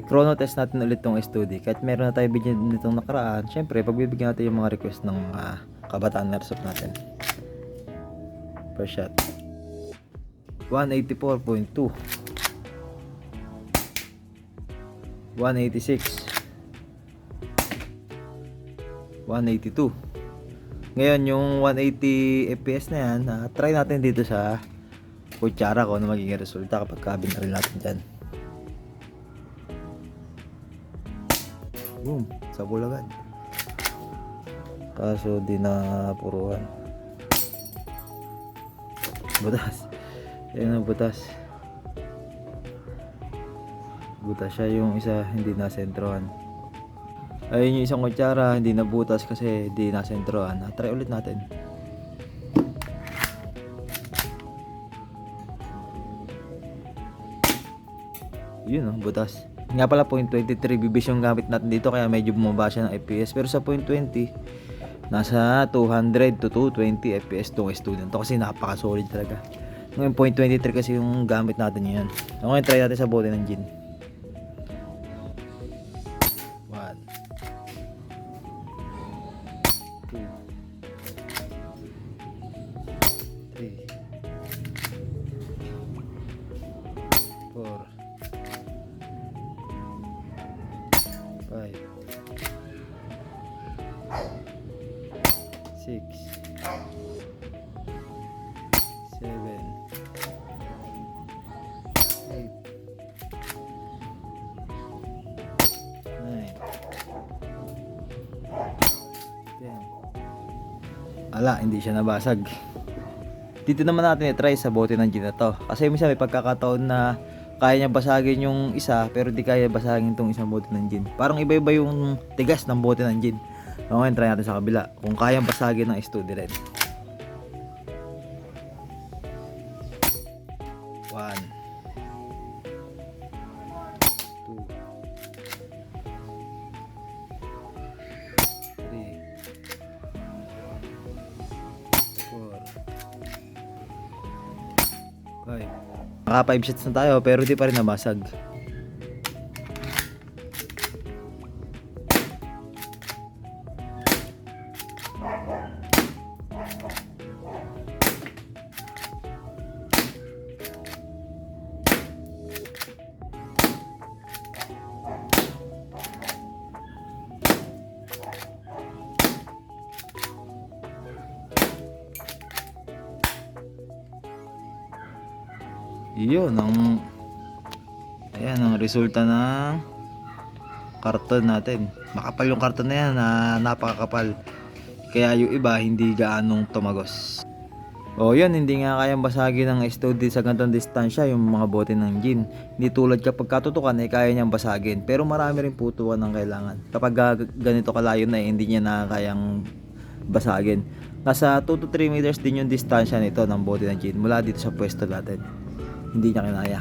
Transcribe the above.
i-chrono test natin ulit tong S2D. Kahit meron na tayo video nitong nakaraan, syempre, pagbibigyan natin yung mga request ng mga kabataan na natin. First shot. 184.2 186 182 ngayon yung 180 fps na yan ah, try natin dito sa kutsara ko na magiging resulta kapag kabin na rin natin dyan boom. Sa bulagan kaso di na puruhan butas. Yan ang butas. Butas siya yung isa hindi na sentrohan ayun yung isang kutsara hindi na butas kasi hindi na sentrohan Ah, try ulit natin. Yun oh, butas nga pala point 23 bibis yung gamit natin dito kaya medyo bumaba siya ng FPS pero sa point 20 nasa 200 to 220 FPS tong student to kasi napaka solid talaga. Ngayon point 23 kasi yung gamit natin yun ngayon try natin sa bote ng gin. 1 2 3 4 five, six, seven, eight, nine, ten. Ala, hindi siya nabasag. Dito naman natin i-try sa bote ng gin na to. Kasi minsan may pagkakataon na kaya niya basagin yung isa pero di kaya basagin tong isang bote ng gin. Parang iba-iba yung tigas ng bote ng gin. So, ngayon try natin sa kabila kung kayang basagin ng study red. One. Five. Naka 5 sets na tayo pero di pa rin nabasag. Iyon ang Ayan ang resulta ng karton natin. Makapal yung karton na yan, na napakakapal. Kaya yung iba hindi gaanong tumagos. O yan, hindi nga kayang basagin ng STOD sa ganitong distansya yung mga bote ng gin. Hindi tulad kapag katutukan ay kaya niyang basagin. Pero marami rin putukan ng kailangan. Kapag ga- ganito kalayo na eh, hindi niya na kayang basagin. Nasa 2 to 3 meters din yung distansya nito ng bote ng gin mula dito sa pwesto natin. Hindi niya kinaya.